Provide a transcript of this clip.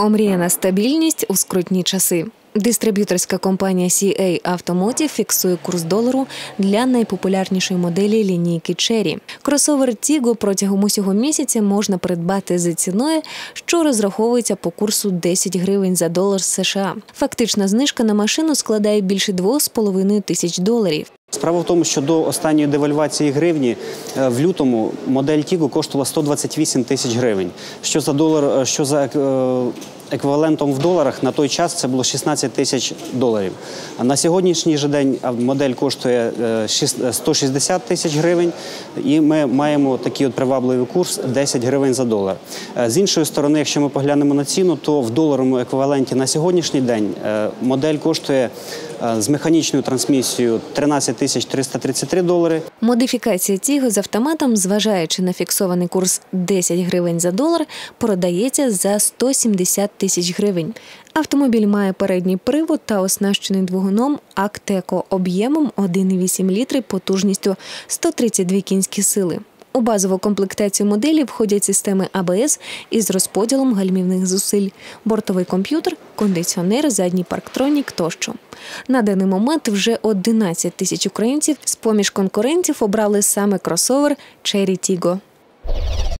Омріяна стабільність у скрутні часи. Дистриб'юторська компанія CA Automotive фіксує курс долару для найпопулярнішої моделі лінійки Cherry. Кросовер Tiggo протягом усього місяця можна придбати за ціною, що розраховується по курсу 10 гривень за долар США. Фактична знижка на машину складає більше 2,5 тисяч доларів. Справа в тому, що до останньої девальвації гривні е, в лютому модель Тіго коштувала 128 тисяч гривень. Що за долар, е, що за е, еквівалентом в доларах на той час це було 16 тисяч доларів. А на сьогоднішній же день модель коштує е, шіс- 160 тисяч гривень, і ми маємо такий от привабливий курс 10 гривень за долар. З іншої сторони, якщо ми поглянемо на ціну, то в доларовому еквіваленті на сьогоднішній день модель коштує з механічною трансмісією 13 тисяч 333 долари. Модифікація Тіго з автоматом, зважаючи на фіксований курс 10 гривень за долар, продається за 170 тисяч гривень. Автомобіль має передній привод та оснащений двигуном Актеко об'ємом 1,8 літри потужністю 132 кінські сили. У базову комплектацію моделі входять системи АБС із розподілом гальмівних зусиль, бортовий комп'ютер, кондиціонер, задній парктронік тощо. На даний момент вже 11 тисяч українців з поміж конкурентів обрали саме кросовер Cherry Tiggo.